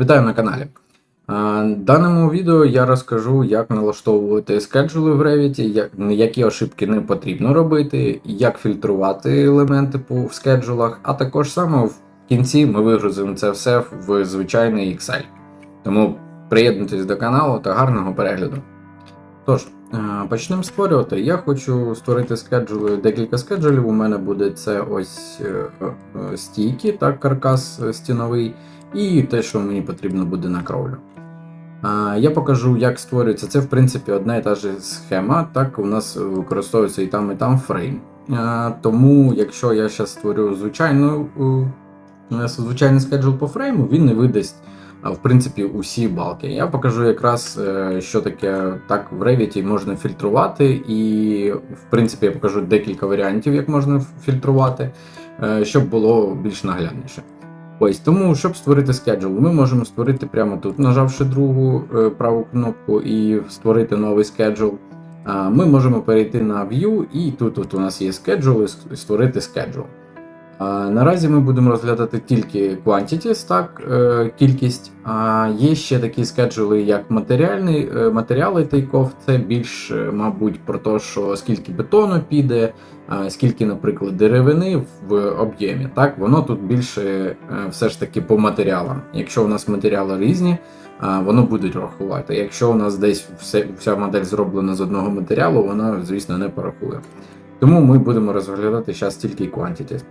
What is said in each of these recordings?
Вітаю на каналі. В даному відео я розкажу, як налаштовувати скеджули в Revit, які ошибки не потрібно робити, як фільтрувати елементи в скеджулах, а також саме в кінці ми вигрузимо це все в звичайний Excel. Тому приєднуйтесь до каналу та гарного перегляду. Тож, е, почнемо створювати. Я хочу створити скеджули, декілька скеджулів. У мене буде це ось е, е, стійки, так, каркас е, стіновий, і те, що мені потрібно буде на кровлю. Я покажу, як створюється. Це, в принципі, одна і та ж схема. Так, у нас використовується і там, і там фрейм. Тому, якщо я зараз створю звичайну, звичайний скеджул по фрейму, він не видасть. В принципі, усі балки. Я покажу якраз, е, що таке так в Revit можна фільтрувати, і в принципі я покажу декілька варіантів, як можна фільтрувати, е, щоб було більш наглядніше. Ось тому, щоб створити schedule, ми можемо створити прямо тут, нажавши другу е, праву кнопку і створити новий schedule. Ми можемо перейти на View, і тут от у нас є schedule, і створити скеджул. Наразі ми будемо розглядати тільки quantities, так, е, кількість. А є ще такі скеджули, як матеріальний, е, матеріали take-off. Це більш, е, мабуть, про те, що скільки бетону піде, скільки, наприклад, деревини в об'ємі. Так, воно тут більше все ж таки по матеріалам. Якщо у нас матеріали різні, воно буде рахувати. Якщо у нас десь все, вся модель зроблена з одного матеріалу, вона, звісно, не порахує. Тому ми будемо розглядати зараз тільки quantities.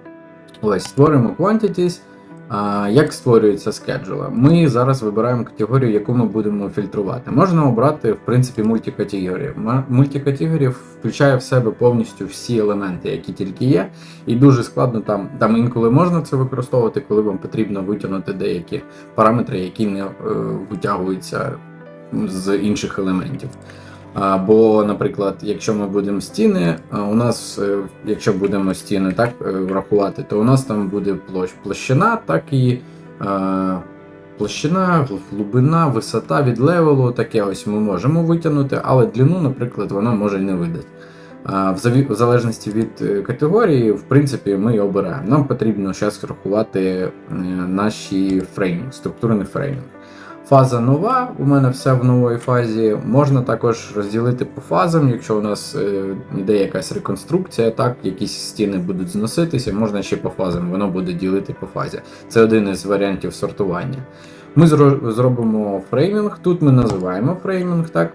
Ось, створимо quantities. А, як створюється скеджула? Ми зараз вибираємо категорію, яку ми будемо фільтрувати. Можна обрати, в принципі, мультикатегорію. Ма- Мультикатегорія включає в себе повністю всі елементи, які тільки є, і дуже складно там, там інколи можна це використовувати, коли вам потрібно витягнути деякі параметри, які не е, витягуються з інших елементів. А, Бо, наприклад, якщо ми будемо стіни, у нас, е, якщо будемо стіни так е, врахувати, то у нас там буде площ, площина, так і е, площина, глибина, висота від левелу, таке ось ми можемо витягнути, але длину, наприклад, вона може не видати. В залежності від е, категорії, в принципі, ми обираємо. Нам потрібно зараз рахувати е, наші фрейми, структурний фреймінг. Фаза нова, у мене все в новій фазі. Можна також розділити по фазам, якщо у нас е, йде якась реконструкція, так, якісь стіни будуть зноситися, можна ще по фазам, воно буде ділити по фазі. Це один із варіантів сортування. Ми зробимо фреймінг. Тут ми називаємо фреймінг, так.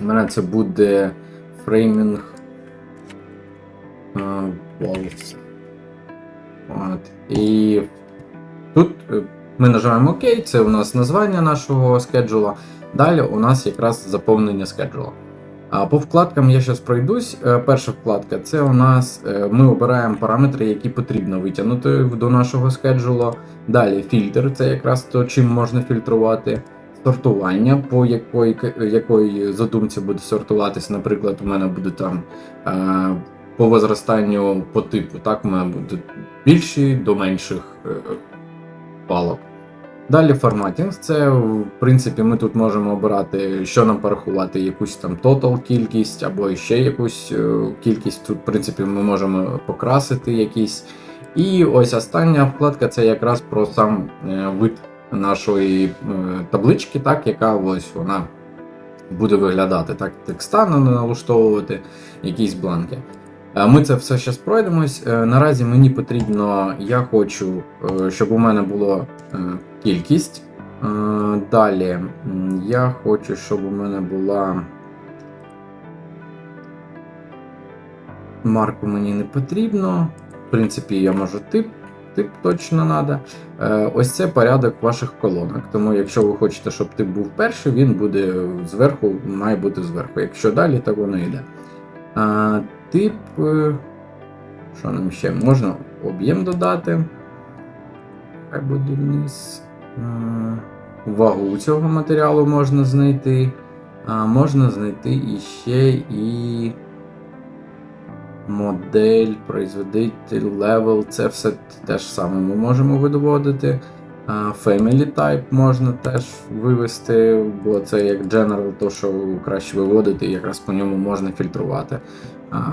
У мене це буде фреймінг. е, walls. От. І тут е, ми нажимаємо ОК, це у нас названня нашого скеджула. Далі у нас якраз заповнення скеджула. А по вкладкам я зараз пройдусь. Е, Перша вкладка це у нас е, ми обираємо параметри, які потрібно витягнути до нашого скеджула. Далі фільтр це якраз то, чим можна фільтрувати. Сортування, по якої, якої задумці буде сортуватись. Наприклад, у мене буде там е, по возрастанню по типу. Так, у мене будуть більші до менших палок. Далі форматінг. Це, в принципі, ми тут можемо обирати, що нам порахувати, якусь там total кількість або ще якусь е, кількість. Тут, в принципі, ми можемо покрасити якісь. І ось остання вкладка це якраз про сам е, вид нашої е, таблички, так, яка ось вона буде виглядати. Так, текста налаштовувати, якісь бланки. Ми це все зараз пройдемось. Наразі мені потрібно, я хочу, щоб у мене була е, кількість. Е, Далі я хочу, щоб у мене була. Марку мені не потрібно. В принципі, я можу тип. Тип точно треба. Ось це порядок ваших колонок. Тому, якщо ви хочете, щоб тип був перший, він буде зверху, має бути зверху. Якщо далі, то воно йде. А, тип. е, Що нам ще? Можна об'єм додати. Хай буде вниз. А, Вагу цього матеріалу можна знайти. А можна знайти іще і модель, производитель, левел. Це все те ж саме ми можемо виводити. А, Family type можна теж вивести, бо це як general, то що краще виводити, якраз по ньому можна фільтрувати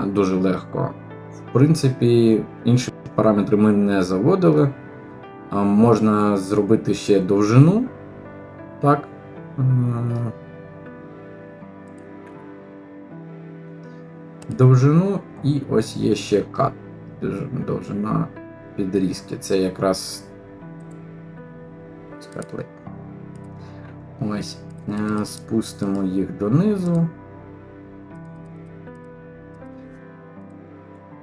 дуже легко. В принципі, інші параметри ми не заводили. А, Можна зробити ще довжину Так. Довжину і ось є ще кат. Довжина підрізки. Це якраз. Ось. Е, Спустимо їх донизу.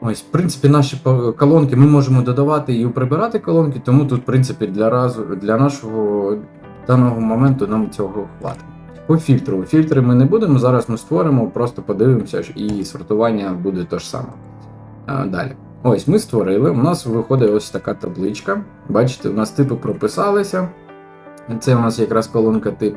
Ось, в принципі, наші колонки ми можемо додавати і прибирати колонки, тому тут, в принципі, для разу для нашого даного моменту нам цього хватить. По фільтру. Фільтри ми не будемо. Зараз ми створимо, просто подивимося, і сортування буде те ж саме. А, далі. Ось ми створили. У нас виходить ось така табличка. Бачите, у нас типи прописалися. Це у нас якраз колонка тип.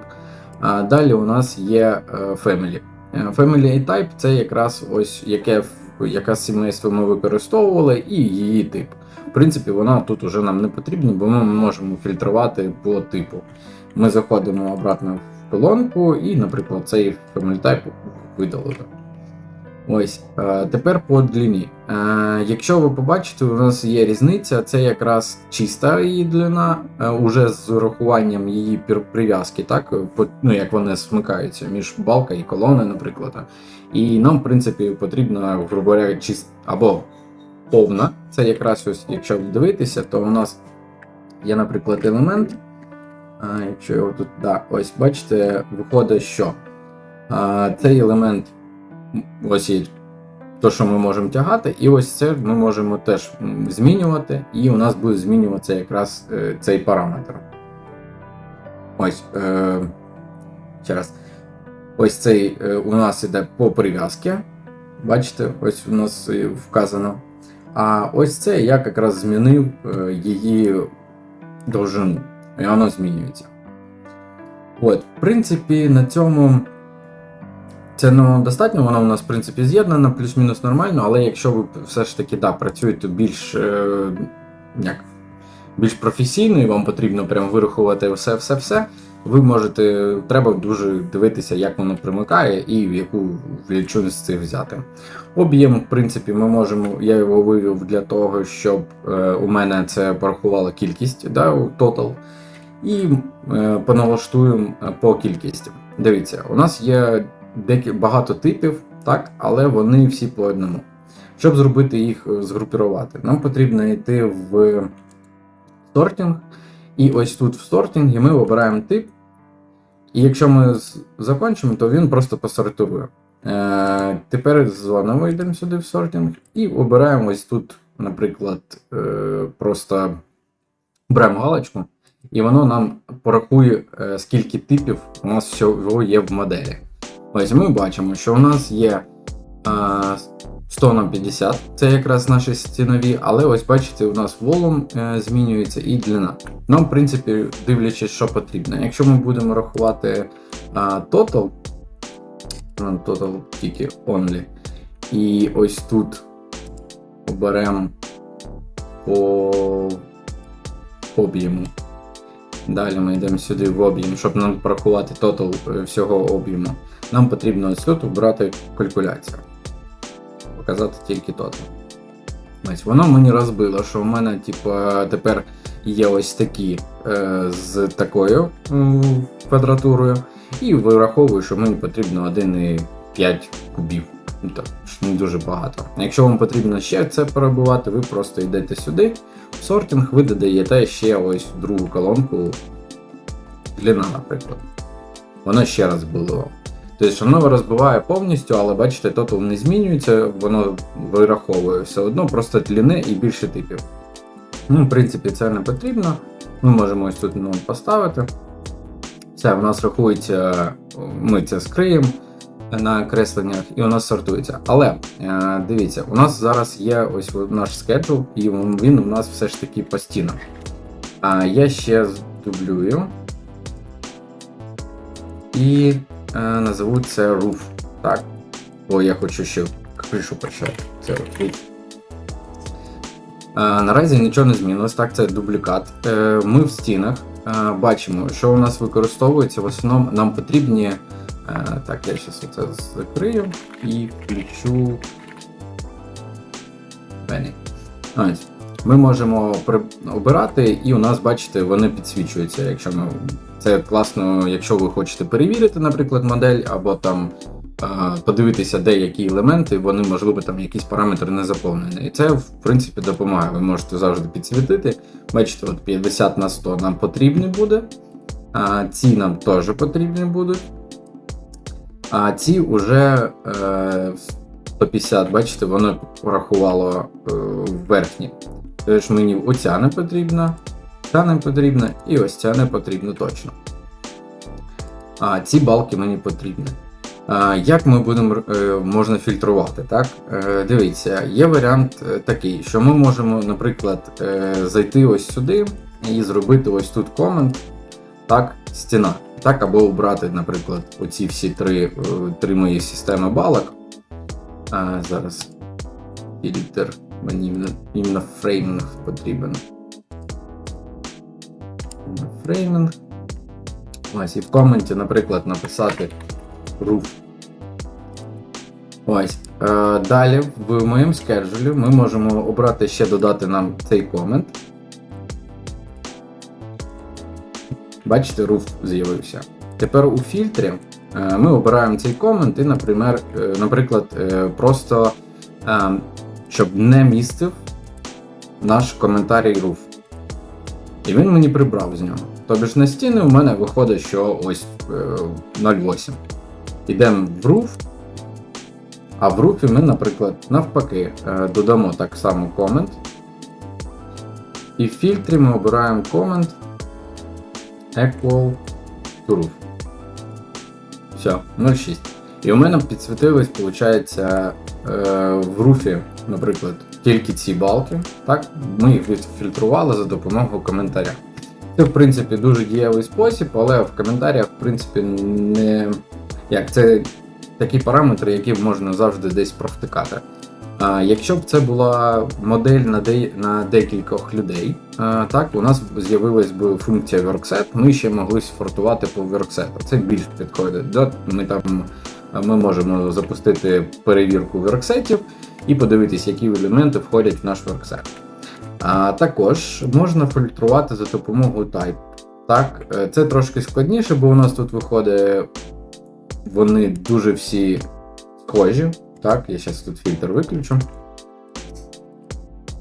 А далі у нас є е, Family. Е, Family і Type це якраз ось яке, яке сімейство ми використовували, і її тип. В принципі, вона тут уже нам не потрібна, бо ми можемо фільтрувати по типу. Ми заходимо обратно в колонку і, наприклад, цей Type видалили. Ось, е, тепер по длині. Е, якщо ви побачите, у нас є різниця, це якраз чиста її длина, е, уже з урахуванням її прив'язки, так, ну, як вони смикаються між балка і колона, наприклад. І нам, в принципі, потрібно, грубо говоря, чист або повна. Це якраз ось, якщо дивитися, то у нас є, наприклад, елемент. Якщо його тут, да, ось бачите, виходить, що цей елемент ось є то, що ми можемо тягати, і ось це ми можемо теж змінювати, і у нас буде змінюватися якраз е, цей параметр. Ось. Е, раз. Ось цей е, у нас іде по прив'язці. Бачите, ось у нас вказано. А ось це я якраз змінив е, її довжину. І воно змінюється. От, в принципі, на цьому це ну, достатньо, воно у нас, в принципі, з'єднано, плюс-мінус нормально, але якщо ви все ж таки да, працюєте більш, е, як, більш професійно і вам потрібно прям вирахувати все-все-все, ви можете, треба дуже дивитися, як воно примикає і яку величину з цих взяти. Об'єм, в принципі, ми можемо, я його вивів для того, щоб е, у мене це порахувало кількість, да, total. І е, поналаштуємо е, по кількості. Дивіться, у нас є багато типів, так, але вони всі по одному. Щоб зробити їх е, згрупувати, нам потрібно йти в сортінг. І ось тут в сортінгі ми обираємо тип. І якщо ми закінчимо, то він просто посортує. Е, тепер заново йдемо сюди в сортінг і обираємо ось тут, наприклад, е, просто беремо галочку, і воно нам порахує, е, скільки типів у нас всього є в моделі. Ось ми бачимо, що у нас є е, 100 на 50, це якраз наші стінові, але ось бачите, у нас волум е, змінюється і длина. Нам, в принципі, дивлячись, що потрібно. Якщо ми будемо рахувати е, total, total тільки only, і ось тут оберемо по об'єму. Далі ми йдемо сюди в об'єм, щоб нам порахувати тотал е, всього об'єму. Нам потрібно ось тут обрати калькуляцію. Показати тільки тотал. Ось воно мені розбило, що в мене типа, тепер є ось такі е, з такою квадратурою. І вираховую, що мені потрібно 1,5 кубів. Ну, так, не дуже багато. Якщо вам потрібно ще це перебувати, ви просто йдете сюди, в сортинг, ви додаєте ще ось другу колонку длина, наприклад. Воно ще раз було. Тобто воно розбиває повністю, але бачите, тотал не змінюється, воно вираховує все одно, просто длини і більше типів. Ну, в принципі, це не потрібно. Ми можемо ось тут 0 поставити. Все, в нас рахується, ми це скриємо на кресленнях і у нас сортується. Але е, дивіться, у нас зараз є ось наш скеджул, і він у нас все ж таки постійно. А я ще здублюю. І е, назову це roof. Так. Бо я хочу ще кришу почати. Це roof. Е, наразі нічого не змінилось, так, це дублікат. Е, ми в стінах бачимо, що у нас використовується. В основному нам потрібні. Так, я зараз це закрию і включу. Ось. Ми можемо обирати, і у нас, бачите, вони підсвічуються, якщо ми Це класно, якщо ви хочете перевірити, наприклад, модель, або там е, подивитися, де які елементи, вони, можливо, там якісь параметри не заповнені. І це, в принципі, допомагає. Ви можете завжди підсвітити. Бачите, от 50 на 100 нам потрібні буде. Ці нам теж потрібні будуть. А ці вже е, 150, бачите, воно порахувало е, верхні. Тож мені оця не потрібна, ця не потрібна і ось ця не потрібна точно. А ці балки мені потрібні. Як ми будемо е, можна фільтрувати? Так? Е, дивіться, є варіант е, такий, що ми можемо, наприклад, зайти ось сюди і зробити ось тут комент, так, стіна. Так, або обрати, наприклад, оці всі три, три мої системи балок. А, зараз фільтр. Мені іменно, фреймінг потрібен. Фреймінг. Ось, і в коменті, наприклад, написати roof. Ось. Е, далі в моєму скеджулі ми можемо обрати ще додати нам цей комент. Бачите, roof з'явився. Тепер у фільтрі е, ми обираємо цей комент і, наприклад, е, просто щоб не містив наш коментарій roof. І він мені прибрав з нього. Тобто ж на стіни у мене виходить, що ось е, 0,8. Ідемо в roof, а в руфі ми, наприклад, навпаки, е, додамо так само комент. І в фільтрі ми обираємо комент equal to roof. Все, 0,6. І у мене підсвітились, виходить, е, в руфі, наприклад, тільки ці балки. Так, ми їх відфільтрували за допомогою коментаря. Це, в принципі, дуже дієвий спосіб, але в коментарях, в принципі, не. Як це такі параметри, які можна завжди десь провтикати. А, якщо б це була модель на де, на декількох людей, а, так у нас з'явилась би функція workset, ми ще могли сфортувати по workset. Це більш підходить. Да? Ми там ми можемо запустити перевірку worksetів і подивитись, які елементи входять в наш workset. А також можна фільтрувати за допомогою type. Так, е, це трошки складніше, бо у нас тут виходить вони дуже всі схожі. Так, я зараз тут фільтр виключу.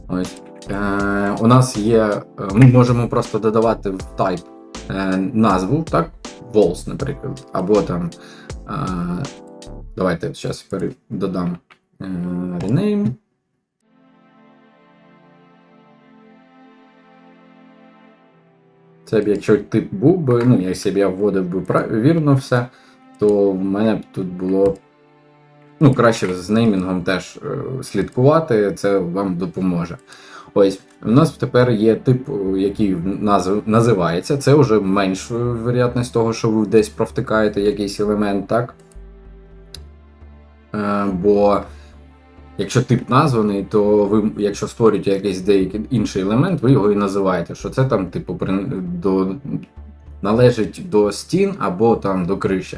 Ось. Е, У нас є. е, Ми можемо просто додавати в type е, назву, так? Walls, наприклад. Або там. Е, давайте зараз додам е, rename. Це б якщо тип був би, ну, якщо б я вводив би вірно все, то в мене б тут було. Ну, краще з неймінгом теж е, слідкувати, це вам допоможе. Ось, у нас тепер є тип, е, який назв, називається. Це вже менш вероятність того, що ви десь провтикаєте якийсь елемент, так? Е, бо якщо тип названий, то ви, якщо створюєте якийсь деякий інший елемент, ви його і називаєте. Що це там, типу, до, належить до стін або там до криші.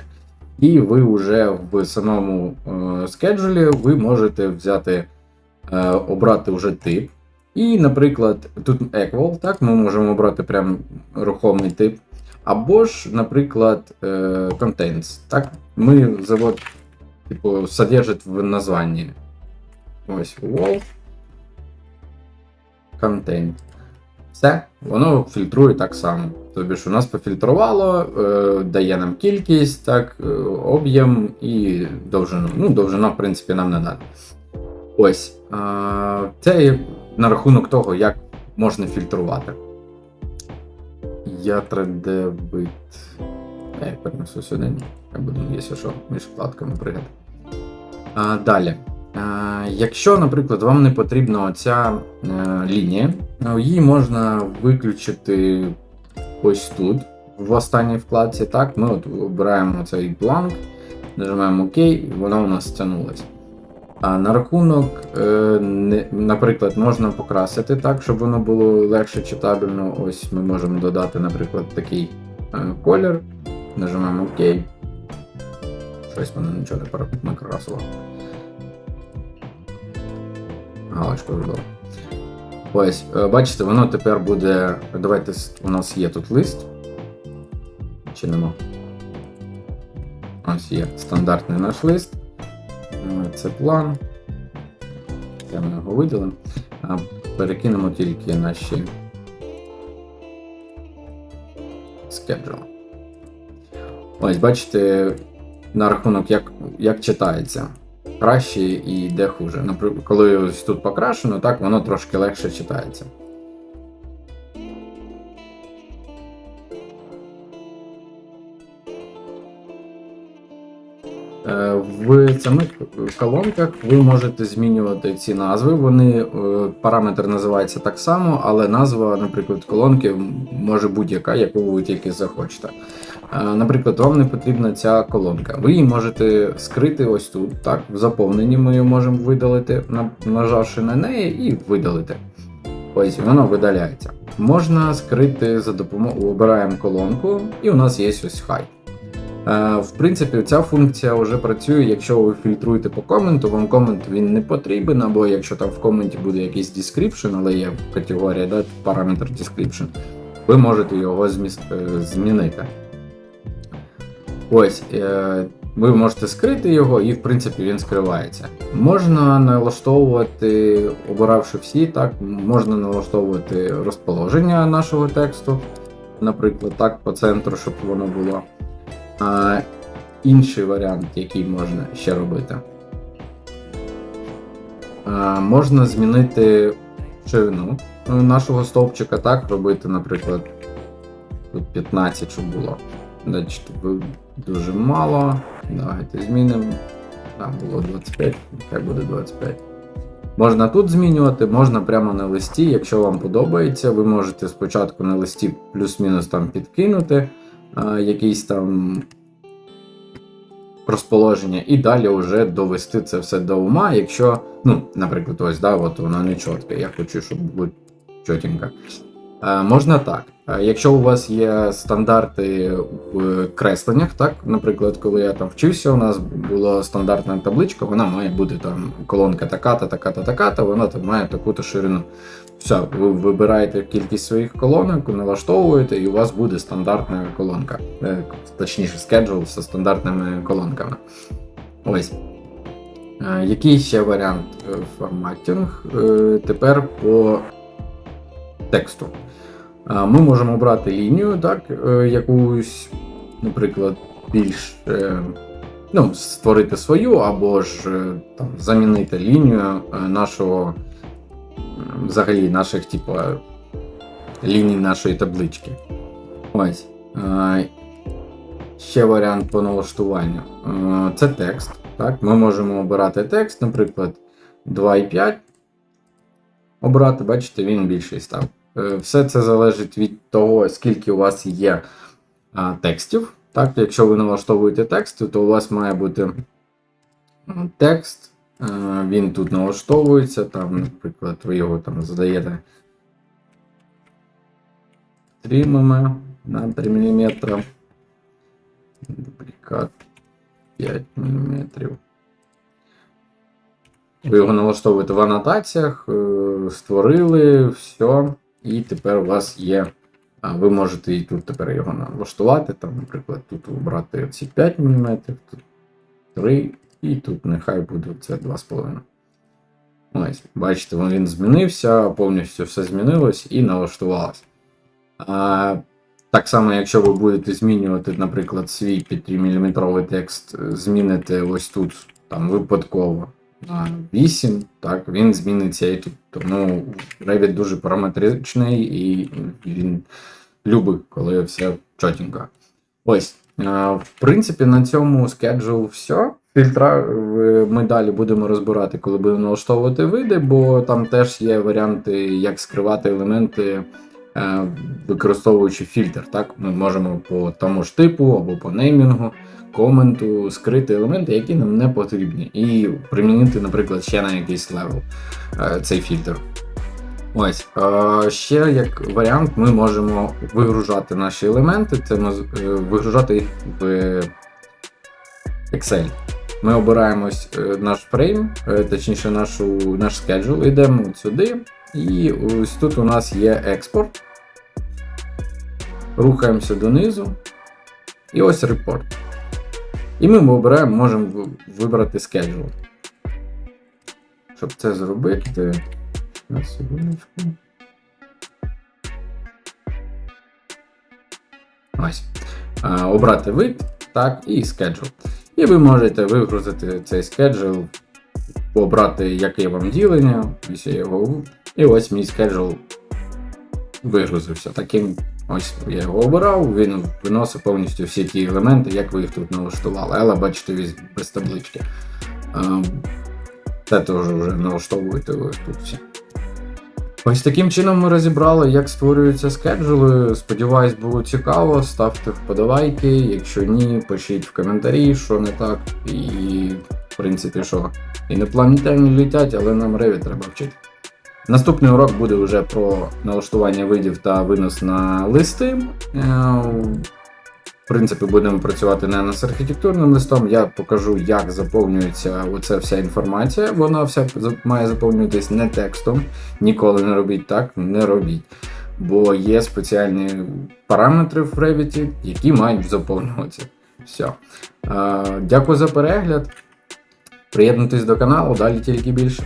І ви вже в самому е, скеджулі ви можете взяти, е, обрати вже тип. І, наприклад, тут equal, так, ми можемо обрати прям рухомий тип. Або ж, наприклад, е, contents. Так, ми завод, типу, содержить в названні. Ось wall. Content. Все, воно фільтрує так само. Тобі ж у нас пофільтрувало, е, дає нам кількість, так, е, об'єм і довжину. Ну, довжина, в принципі, нам не треба. Ось. Це на рахунок того, як можна фільтрувати. Я 3D вид. Я перенесу сюди. Я буду, якщо що, між вкладками пригати. Далі. Якщо, наприклад, вам не потрібна оця е, лінія, ну, її можна виключити ось тут, в останній вкладці. Так, ми от обираємо цей бланк, нажимаємо ОК, і вона у нас стягнулася. А на рахунок, е, наприклад, можна покрасити так, щоб воно було легше читабельно. Ось ми можемо додати, наприклад, такий е, колір. Нажимаємо ОК. Щось воно нічого не пер- не красило. Галочку зробив. Ось, е, бачите, воно тепер буде. Давайте у нас є тут лист. Чинимо. Ось є стандартний наш лист. Е, Це план. Це ми його виділимо. Перекинемо тільки наші schedule. Ось, бачите, на рахунок, як, як читається. Краще і де хуже. Наприклад, коли ось тут покрашено, так воно трошки легше читається. Е, В самих колонках ви можете змінювати ці назви. Вони е, параметр називається так само, але назва, наприклад, колонки може будь-яка, яку ви тільки захочете. Наприклад, вам не потрібна ця колонка. Ви її можете скрити ось тут. Так, в заповненні ми її можемо видалити, нажавши на неї, і видалити. Ось воно видаляється. Можна скрити за допомогою. Обираємо колонку, і у нас є ось хай. В принципі, ця функція вже працює, якщо ви фільтруєте по коменту, вам комент він не потрібен, або якщо там в коменті буде якийсь description, але є категорія, да, параметр description, ви можете його е, змінити. Ось, е, ви можете скрити його, і в принципі він скривається. Можна налаштовувати, обиравши всі, так, можна налаштовувати розположення нашого тексту, наприклад, так, по центру, щоб воно було. А, інший варіант, який можна ще робити. А, можна змінити ширину нашого стовпчика, так, робити, наприклад, тут 15, щоб було. Значить, дуже мало. Давайте змінимо. Там було 25, нехай буде 25. Можна тут змінювати, можна прямо на листі. Якщо вам подобається, ви можете спочатку на листі плюс-мінус там підкинути а, якийсь там розположення, і далі вже довести це все до ума. Якщо, ну, наприклад, ось, да, от воно не чітке, я хочу, щоб було чотенько. Е, Можна так. Е, Якщо у вас є стандарти в кресленнях, так, наприклад, коли я там вчився, у нас була стандартна табличка, вона має бути там колонка така-та, така-та, така-та, вона там має таку-то ширину. Все, ви вибираєте кількість своїх колонок, налаштовуєте, і у вас буде стандартна колонка. Е, Точніше, schedule зі стандартними колонками. Ось. Який ще варіант форматінг? Тепер по тексту. Ми можемо обрати лінію, так, е, якусь, наприклад, більш е, ну, створити свою, або ж е, там, замінити лінію нашого взагалі наших, типу, ліній нашої таблички. Ось. Ще варіант по налаштуванню. Це текст. Так? Ми можемо обирати текст, наприклад, 2,5. Обрати, бачите, він більший став. Е, Все це залежить від того, скільки у вас є а, текстів. Так, якщо ви налаштовуєте тексти, то у вас має бути текст. е, Він тут налаштовується. Там, наприклад, ви його там задаєте 3 мм на 3 мм. Дублікат 5 мм. Ви його налаштовуєте в анотаціях, е, створили, все, і тепер у вас є. Ви можете і тут тепер його налаштувати. Там, наприклад, тут обрати ці 5 мм, тут 3, і тут нехай буде це 2,5. Ось, бачите, він змінився, повністю все змінилось і налаштувалось. А, так само, якщо ви будете змінювати, наприклад, свій 5 мм текст, зміните ось тут там випадково на 8, так, він зміниться і тут. Тому Revit дуже параметричний і він любить, коли все чотенько. Ось. В принципі, на цьому schedule все. Фільтра е, ми далі будемо розбирати, коли будемо налаштовувати види, бо там теж є варіанти, як скривати елементи, е, використовуючи фільтр. Так? Ми можемо по тому ж типу або по неймінгу коменту скрити елементи, які нам не потрібні, і примінити, наприклад, ще на якийсь левел е, цей фільтр. Ось е, ще як варіант, ми можемо вигружати наші елементи, це е, вигружати їх в Excel. Ми обираємо наш фрейм, точніше нашу, наш schedule, йдемо сюди, і ось тут у нас є експорт. Рухаємося донизу. І ось репорт. І ми обираємо, можемо вибрати schedule. Щоб це зробити. На секундочку. Ось. А, обрати вид, так, і schedule. І ви можете вигрузити цей schedule, обрати, яке вам ділення. І ось мій schedule вигрузився. Таким ось я його обирав, він виносить повністю всі ті елементи, як ви їх тут налаштували. Але бачите, без таблички. Це теж вже налаштовуєте ви тут всі. Ось таким чином ми розібрали, як створюються скеджули. Сподіваюсь, було цікаво. Ставте вподобайки. Якщо ні, пишіть в коментарі, що не так. І, в принципі, що інопланетяні літять, але нам Revit треба вчити. Наступний урок буде вже про налаштування видів та винос на листи. Е, В принципі, будемо працювати не з архітектурним листом. Я покажу, як заповнюється оця вся інформація. Вона вся має заповнюватись не текстом. Ніколи не робіть так, не робіть. Бо є спеціальні параметри в Revit, які мають заповнюватися. Все. Дякую за перегляд. Приєднуйтесь до каналу, далі тільки більше.